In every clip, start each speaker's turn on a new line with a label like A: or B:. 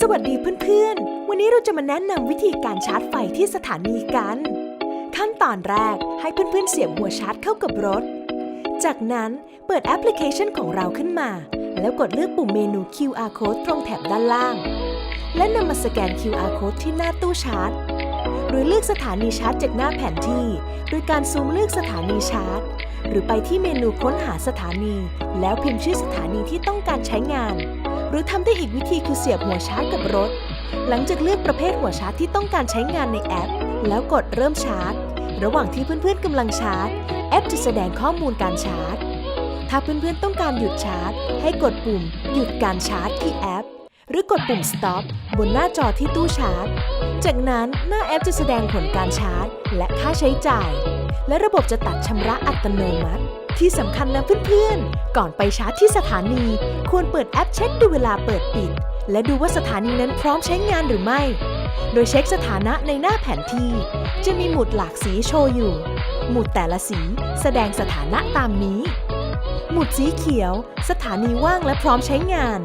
A: สวัสดีเพื่อนๆ วันนี้เราจะมาแนะนำวิธีการชาร์จไฟที่สถานีกัน ขั้นตอนแรกให้เพื่อนๆเสียบหัวชาร์จเข้ากับรถ จากนั้นเปิดแอปพลิเคชันของเราขึ้นมา แล้วกดเลือกปุ่มเมนู QR code ตรงแถบด้านล่าง และนำมาสแกน QR code ที่หน้าตู้ชาร์จ หรือเลือกสถานีชาร์จจากหน้าแผนที่ โดยการซูมเลือกสถานีชาร์จ หรือไปที่เมนูค้นหาสถานี แล้วพิมพ์ชื่อสถานีที่ต้องการใช้งาน รือทำได้อีกวิธีคือเสียบหัวชาร์จกับรถ หลังจากเลือกประเภทหัวชาร์จที่ต้องการใช้งานในแอป แล้วกดเริ่มชาร์จ ระหว่างที่เพื่อนๆกำลังชาร์จ แอปจะแสดงข้อมูลการชาร์จ ถ้าเพื่อนๆต้องการหยุดชาร์จ ให้กดปุ่ม หยุดการชาร์จที่แอป หรือกดปุ่ม stop บนหน้าจอที่ตู้ชาร์จ จากนั้นหน้าแอปจะแสดงผลการชาร์จ และค่าใช้จ่าย และระบบจะตัดชำระอัตโนมัติ ที่สำคัญนะเพื่อนๆ ก่อนไปชาร์จที่สถานี ควรเปิดแอปเช็คดูเวลาเปิดปิด และดูว่าสถานีนั้นพร้อมใช้งานหรือไม่ โดยเช็คสถานะในหน้าแผนที่ จะมีหมุดหลากสีโชว์อยู่ หมุดแต่ละสีแสดงสถานะตามนี้ หมุดสีเขียว สถานีว่างและพร้อมใช้งาน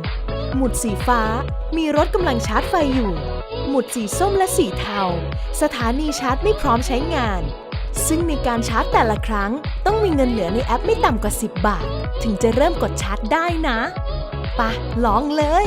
A: หมุดสีฟ้า มีรถกำลังชาร์จไฟอยู่ หมุดสีส้มและสีเทา สถานีชาร์จไม่พร้อมใช้งาน ซึ่งในการชาร์จแต่ละครั้ง ต้องมีเงินเหลือในแอปไม่ต่ำกว่า 10 บาท ถึงจะเริ่มกดชาร์จได้นะปะลองเลย